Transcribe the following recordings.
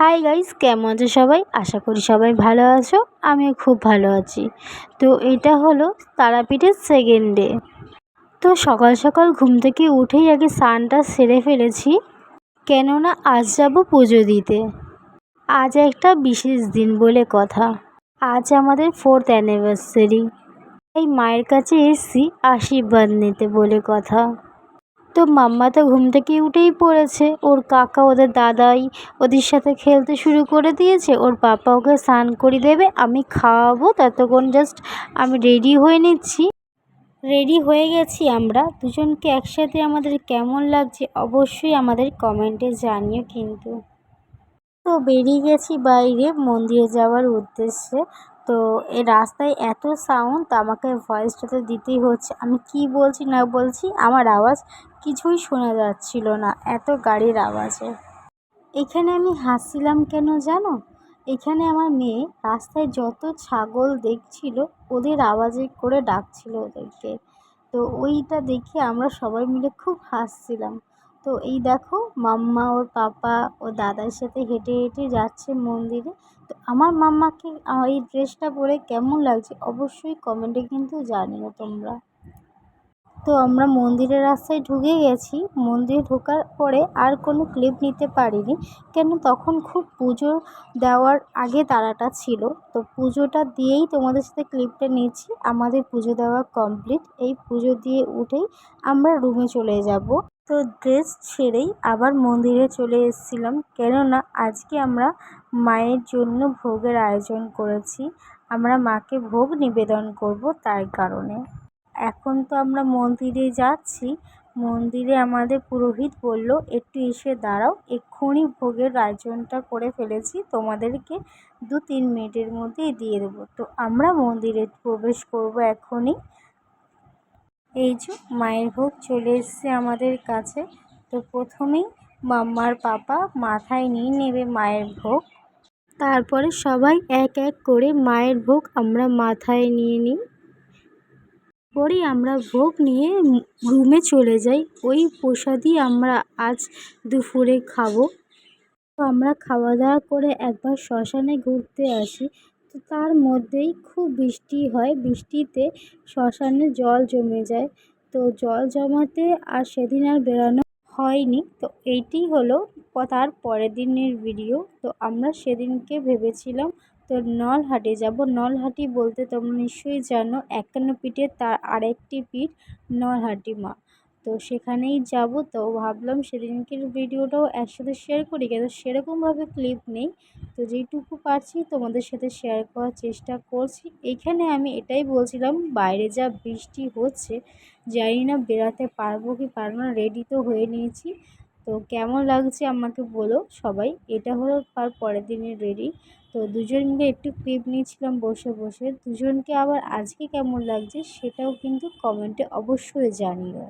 Hi guys কেমন আছো সবাই? আশা করি সবাই ভালো আছো, আমিও খুব ভালো আছি। তো এটা হলো তারাপীঠের সেকেন্ড ডে তো সকাল সকাল ঘুম থেকে উঠেই আগে স্নানটা সেরে ফেলেছি, কেননা আজ যাব পুজো দিতে। আজ একটা বিশেষ দিন বলে কথা। আজ আমাদের ফোর্থ অ্যানিভার্সারি এই মায়ের কাছে এসছি আশীর্বাদ নিতে বলে কথা। তো মাম্মা তো ঘুম থেকে উঠেই পড়েছে। ওর কাকা, ওদের দাদাই ওদের সাথে খেলতে শুরু করে দিয়েছে। ওর পাপা ওকে স্নান করিয়ে দেবে, আমি খাওয়াবো, ততক্ষণ জাস্ট আমি রেডি হয়ে নিচ্ছি। রেডি হয়ে গেছি আমরা। দুজনকে একসাথে আমাদের কেমন লাগছে অবশ্যই আমাদের কমেন্টে জানিও কিন্তু। তো বেরিয়ে গেছি বাইরে মন্দিরে যাওয়ার উদ্দেশ্যে। তো এই রাস্তায় এত সাউন্ড আমাকে ভয়েসটা তো দিতেই হচ্ছে। আমি কি বলছি না বলছি, আমার আওয়াজ কিছুই শোনা যাচ্ছিল না, এত গাড়ির আওয়াজে। এখানে আমি হাসছিলাম কেন জানো? এখানে আমার মেয়ে রাস্তায় যত ছাগল দেখছিল, ওদের আওয়াজে করে ডাকছিল ওদেরকে। তো ওইটা দেখে আমরা সবাই মিলে খুব হাসছিলাম। তো এই দেখো, মাম্মা, ওর পাপা ও দাদার সাথে হেঁটে হেঁটে যাচ্ছে মন্দিরে। তো আমার মাম্মাকে এই ড্রেসটা পরে কেমন লাগছে অবশ্যই কমেন্টে কিন্তু জানিও তোমরা। তো আমরা মন্দিরের রাস্তায় ঢুকে গেছি। মন্দিরে ঢোকার পরে আর কোনো ক্লিপ নিতে পারিনি, কেন তখন খুব পুজো দেওয়ার আগে তারাটা ছিল। তো পুজোটা দিয়েই তোমাদের সাথে ক্লিপটা নিচ্ছি। আমাদের পুজো দেওয়া কমপ্লিট। এই পুজো দিয়ে উঠেই আমরা রুমে চলে যাব। তো ড্রেস ছেড়েই আবার মন্দিরে চলে এসেছিলাম, কেননা আজকে আমরা মায়ের জন্য ভোগের আয়োজন করেছি। আমরা মাকে ভোগ নিবেদন করব তার কারণে। এখন তো আমরা মন্দিরে যাচ্ছি। মন্দিরে আমাদের পুরোহিত বলল, একটু এসে দাঁড়াও, এক্ষুনি ভোগের আয়োজনটা করে ফেলেছি, তোমাদেরকে দু তিন মিনিটের মধ্যেই দিয়ে দেবো। তো আমরা মন্দিরে প্রবেশ করব এখনই। এই যে মায়ের ভোগ চলে এসছে আমাদের কাছে। তো প্রথমেই মাম্মার পাপা মাথায় নিয়ে নেবে মায়ের ভোগ। তারপরে সবাই এক এক করে মায়ের ভোগ আমরা মাথায় নিয়ে নিই। পরেই আমরা ভোগ নিয়ে রুমে চলে যাই। ওই প্রসাদই আমরা আজ দুপুরে খাব। তো আমরা খাওয়া দাওয়া করে একবার শ্মশানে ঘুরতে আসি। তো তার মধ্যেই খুব বৃষ্টি হয়। বৃষ্টিতে শ্মশানে জল জমে যায়। তো জল জমাতে আর সেদিন আর বেরানো হয়নি। তো এইটি হলো তার পরের দিনের ভিডিও। তো আমরা সেদিনকে ভেবেছিলাম তো নলহাটি যাব। নলহাটি বলতে তোমরা নিশ্চয়ই জানো, একান্ন পিঠে তার আরেকটি পিঠ নলহাটি মা। তো সেখানেই যাব। তো ভাবলাম সেদিনকের ভিডিওটাও একসাথে শেয়ার করি কিন্তু সেরকমভাবে ক্লিপ নেই। তো যেইটুকু পারছি তোমাদের সাথে শেয়ার করার চেষ্টা করছি। এখানে আমি এটাই বলছিলাম, বাইরে যা বৃষ্টি হচ্ছে, জানি না বেরাতে পারব কি পারব না রেডি তো হয়ে নিয়েছি। তো কেমন লাগছে আমাকে বলো সবাই। এটা হলো তার পরের দিনের রেডি তো দুজন মিলে একটু ক্লিপ নিয়েছিলাম বসে বসে। দুজনকে আবার আজকে কেমন লাগছে সেটাও কিন্তু কমেন্টে অবশ্যই জানিও।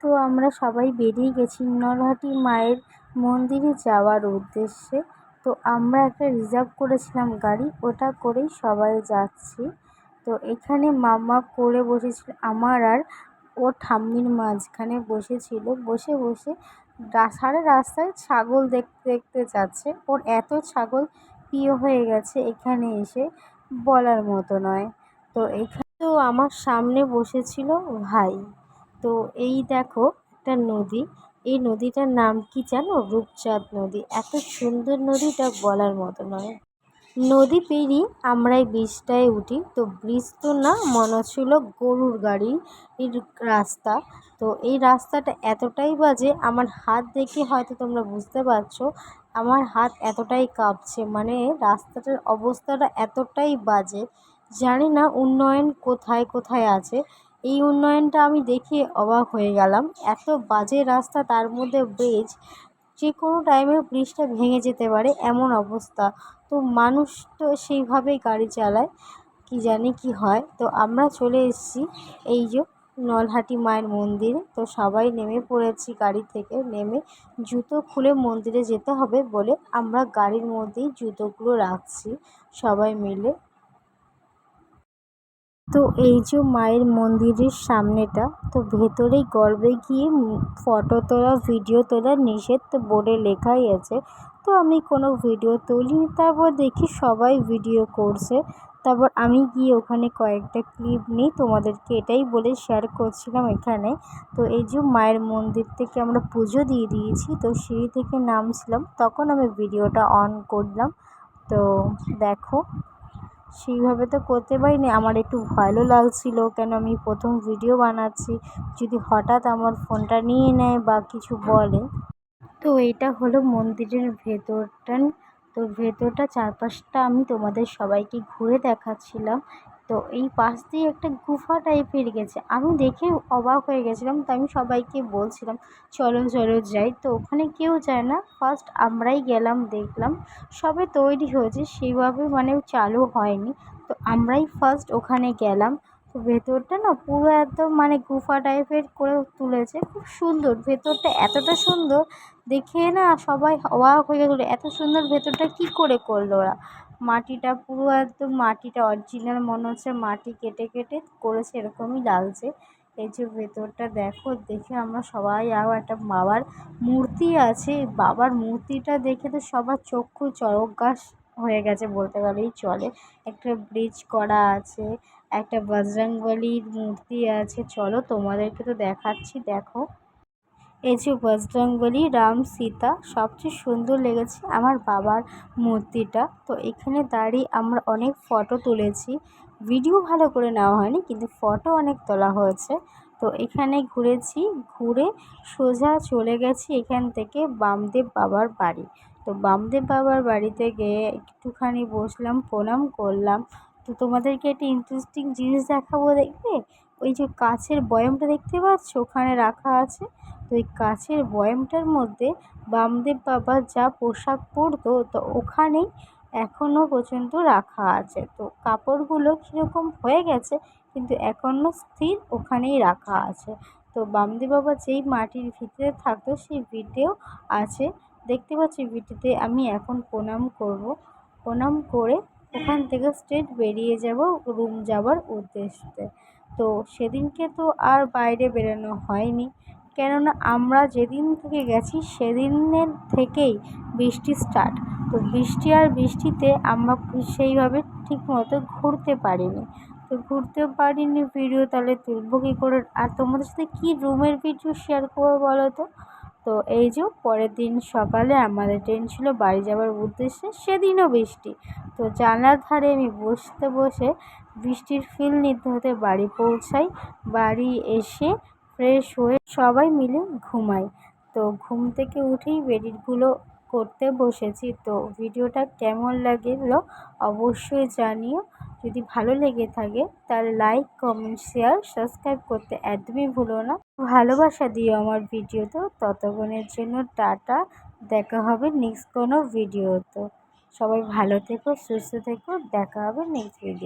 তো আমরা সবাই বেরিয়ে গেছি নলহাটি মায়ের মন্দিরে যাওয়ার উদ্দেশ্যে। তো আমরা একটা রিজার্ভ করেছিলাম গাড়ি, ওটা করেই সবাই যাচ্ছি। তো এখানে মামা করে বসেছিল, আমার আর ও ঠাম্মির মাঝখানে বসেছিল। বসে বসে সারা রাস্তায় ছাগল দেখতে দেখতে যাচ্ছে। ওর এত ছাগল প্রিয় হয়ে গেছে এখানে এসে বলার মতো নয়। তো এখানে তো আমার সামনে বসেছিল ভাই। তো এই দেখো একটা নদী। এই নদীটার নাম কি জানো? রূপচাঁদ নদী। এত সুন্দর নদীটা বলার মতো নয়। নদী পেরিয়ে আমরা এই ব্রিজটায় উঠি। তো ব্রিজ তো না, মনে হচ্ছিল গরুর গাড়ি এর রাস্তা। তো এই রাস্তাটা এতটাই বাজে, আমার হাত দেখে হয়তো তোমরা বুঝতে পারছ আমার হাত এতটাই কাঁপছে মানে রাস্তাটার অবস্থাটা এতটাই বাজে, জানি না উন্নয়ন কোথায় কোথায় আছে। এই উন্নয়নটা আমি দেখে অবাক হয়ে গেলাম। এত বাজে রাস্তা, তার মধ্যে ব্রিজ যে কোনো টাইমে ব্রিজটা ভেঙে যেতে পারে, এমন অবস্থা। তো মানুষ তো সেইভাবেই গাড়ি চালায়, কি জানি কি হয়। তো আমরা চলে এসেছি, এই যে নলহাটি মায়ের মন্দির। তো সবাই নেমে পড়েছি গাড়ি থেকে। নেমে জুতো খুলে মন্দিরে যেতে হবে বলে আমরা গাড়ির মধ্যেই জুতোগুলো রাখছি সবাই মিলে। তো এই যে মায়ের মন্দিরের সামনেটা, তো ভেতরেই গর্বে গিয়ে ফটো তোলা, ভিডিও তোলা নিষেধ তো বোর্ডে লেখাই আছে। তো আমি কোনো ভিডিও তুলিনি, তারপর দেখি সবাই ভিডিও করছে। তারপর আমি গিয়ে ওখানে কয়েকটা ক্লিপ নিই, তোমাদেরকে এটাই বলে শেয়ার করছিলাম এখানে। তো এই যে মায়ের মন্দির থেকে আমরা পুজো দিয়ে দিয়েছি, তো সিঁড়ি থেকে নামছিলাম, তখন আমি ভিডিওটা অন করলাম। তো দেখো, সেইভাবে তো করতে পারিনি, আমার একটু ভয়ও লাগছিল, কেন আমি প্রথম ভিডিও বানাচ্ছি, যদি হঠাৎ আমার ফোনটা নিয়ে নেয় বা কিছু বলে। তো এটা হলো মন্দিরের ভেতরটা। তো ভেতরটা চারপাশটা আমি তোমাদের সবাইকে ঘুরে দেখাচ্ছিলাম। তো এই পাশ দিয়ে একটা গুফা টাইপের গেছে। আমি দেখে অবাক হয়ে গেছিলাম তো আমি সবাইকে বলছিলাম, চলো চলো যাই। তো ওখানে কেউ যায় না। ফার্স্ট আমরাই গেলাম, দেখলাম। সবে তৈরি হয়েছে, সেইভাবে মানে চালু হয়নি। তো আমরাই ফার্স্ট ওখানে গেলাম। ভেতরটা না পুরো একদম মানে গুফা টাইপের করে তুলেছে। খুব সুন্দর। ভেতরটা এতটা সুন্দর দেখে না সবাই অবাক হয়ে গেছিল এত সুন্দর ভেতরটা কী করে করল ওরা? মাটিটা পুরো একদম মাটিটা অরিজিনাল মনে হচ্ছে মাটি কেটে কেটে করেছে, এরকমই লাগছে এই যে ভেতরটা দেখো, দেখে আমরা সবাই আরও একটা বাবার মূর্তি আছে। বাবার মূর্তিটা দেখে তো সবার চক্ষু চরক গাছ হয়ে গেছে বলতে গেলেই চলে। একটা ব্রিজ করা আছে একটা বজরংবলির মূর্তি আছে। চলো তোমাদেরকে তো দেখাচ্ছি, দেখো। এই যে বজরংবলী, রাম, সীতা, সবচেয়ে সুন্দর লেগেছে আমার বাবার মূর্তিটা। তো এখানে দাঁড়িয়ে আমরা অনেক ফটো তুলেছি। ভিডিও ভালো করে নেওয়া হয়নি, কিন্তু ফটো অনেক তোলা হয়েছে। তো এখানে ঘুরেছি, ঘুরে সোজা চলে গেছি এখান থেকে বামদেব বাবার বাড়ি। তো বামদেব বাবার বাড়িতে গিয়ে একটুখানি বসলাম, প্রণাম করলাম। তো তোমাদেরকে একটা ইন্টারেস্টিং জিনিস দেখাবো দেখবে ওই যে কাছের বয়ামটা দেখতে পাচ্ছ? ওখানে রাখা আছে। তো ওই কাছের বয়ামটার মধ্যে বামদেব বাবা যা পোশাক পরতো, তো ওখানেই এখনও পর্যন্ত রাখা আছে। তো কাপড়গুলো কীরকম হয়ে গেছে, কিন্তু এখনও স্থির ওখানেই রাখা আছে। তো বামদেব বাবা যেই মাটির ভিতরে থাকতো, সেই ভিটেও আছে। দেখতে পাচ্ছি ভিটেতে আমি এখন প্রণাম করব। প্রণাম করে ওখান থেকে স্ট্রেট বেরিয়ে যাব রুম যাওয়ার উদ্দেশ্যে। তো সেদিনকে তো আর বাইরে বেরোনো হয়নি। কেননা আমরা যেদিন থেকে গেছি, সেদিনের থেকেই বৃষ্টি স্টার্ট তো বৃষ্টি আর বৃষ্টিতে আমরা সেইভাবে ঠিকমতো ঘুরতে পারিনি। তো ঘুরতেও পারিনি ভিডিও তাহলে তুলবো কী করে? আর তোমাদের সাথে কী রুমের ভিডিও শেয়ার করব বলো তো? তো এই যে পরের দিন সকালে আমাদের ট্রেন ছিল বাড়ি যাওয়ার উদ্দেশ্যে সেদিনও বৃষ্টি। তো জানলার ধারে আমি বসতে বসে বৃষ্টির ফিল নিতে হতে বাড়ি পৌঁছাই। বাড়ি এসে ফ্রেশ হয়ে সবাই মিলে ঘুমাই। তো ঘুম থেকে উঠেই বেডিটগুলো করতে বসেছি। তো ভিডিওটা কেমন লাগল অবশ্যই জানিও। যদি ভালো লেগে থাকে, তাহলে লাইক কমেন্ট শেয়ার সাবস্ক্রাইব করতে একদমই ভুলো না। ভালোবাসা দিও আমার ভিডিওতে ততক্ষণের জন্য টাটা। দেখা হবে নেক্সট কোনো ভিডিওতে সবাই ভালো থেকো, সুস্থ থেকো। দেখা হবে নেক্সট ভিডিও